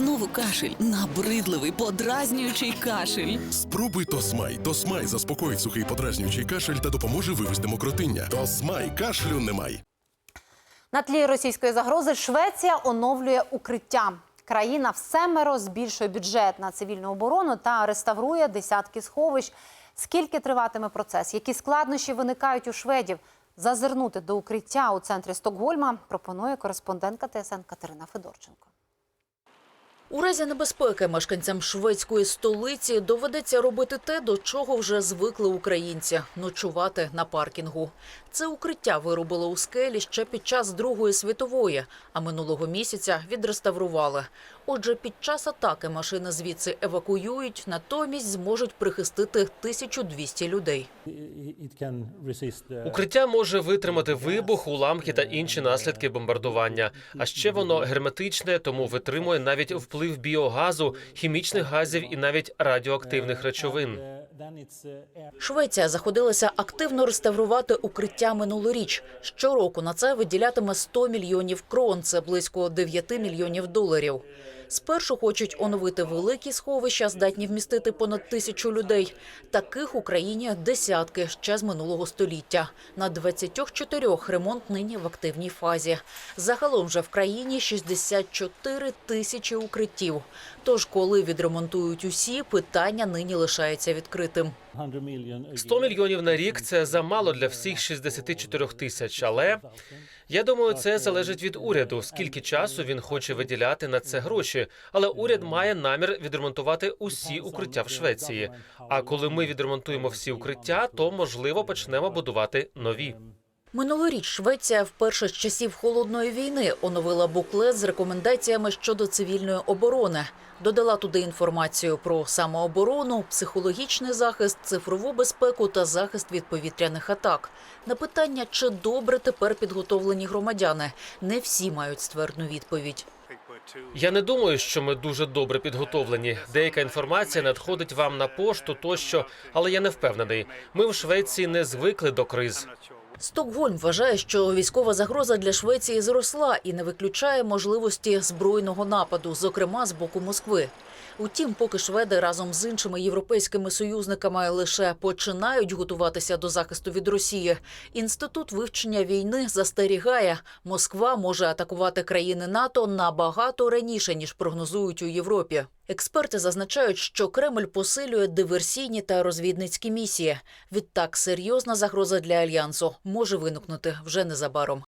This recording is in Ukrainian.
Знову кашель, набридливий, подразнюючий кашель. Спробуй Тосмай. Тосмай заспокоїть сухий подразнюючий кашель та допоможе вивести мокротиння. Тосмай кашлю немає. На тлі російської загрози Швеція оновлює укриття. Країна всемеро збільшує бюджет на цивільну оборону та реставрує десятки сховищ. Скільки триватиме процес? Які складнощі виникають у шведів? Зазирнути до укриття у центрі Стокгольма пропонує кореспондентка ТСН Катерина Федорченко. У разі небезпеки мешканцям шведської столиці доведеться робити те, до чого вже звикли українці ночувати на паркінгу. Це укриття виробили у скелі ще під час Другої світової, а минулого місяця відреставрували. Отже, під час атаки машини звідси евакуюють, натомість зможуть прихистити 1200 людей. Укриття може витримати вибух, уламки та інші наслідки бомбардування. А ще воно герметичне, тому витримує навіть вплив біогазу, хімічних газів і навіть радіоактивних речовин. Швеція заходилася активно реставрувати укриття минулоріч. Щороку на це виділятиме 100 мільйонів крон, це близько 9 мільйонів доларів. Спершу хочуть оновити великі сховища, здатні вмістити понад тисячу людей. Таких в Україні десятки ще з минулого століття. На 24 ремонт нині в активній фазі. Загалом же в країні 64 тисячі укриттів. Тож, коли відремонтують усі, питання нині лишається відкритим. 100 мільйонів на рік це замало для всіх 64 тисяч. Але я думаю, це залежить від уряду. Скільки часу він хоче виділяти на це гроші. Але уряд має намір відремонтувати усі укриття в Швеції. А коли ми відремонтуємо всі укриття, то можливо почнемо будувати нові. Минулоріч Швеція вперше з часів холодної війни оновила буклет з рекомендаціями щодо цивільної оборони. Додала туди інформацію про самооборону, психологічний захист, цифрову безпеку та захист від повітряних атак. На питання, чи добре тепер підготовлені громадяни, не всі мають ствердну відповідь. Я не думаю, що ми дуже добре підготовлені. Деяка інформація надходить вам на пошту тощо, але я не впевнений. Ми в Швеції не звикли до криз. Стокгольм вважає, що військова загроза для Швеції зросла і не виключає можливості збройного нападу, зокрема з боку Москви. Утім, поки шведи разом з іншими європейськими союзниками лише починають готуватися до захисту від Росії. Інститут вивчення війни застерігає, Москва може атакувати країни НАТО набагато раніше ніж прогнозують у Європі. Експерти зазначають, що Кремль посилює диверсійні та розвідницькі місії. Відтак серйозна загроза для альянсу може виникнути вже незабаром.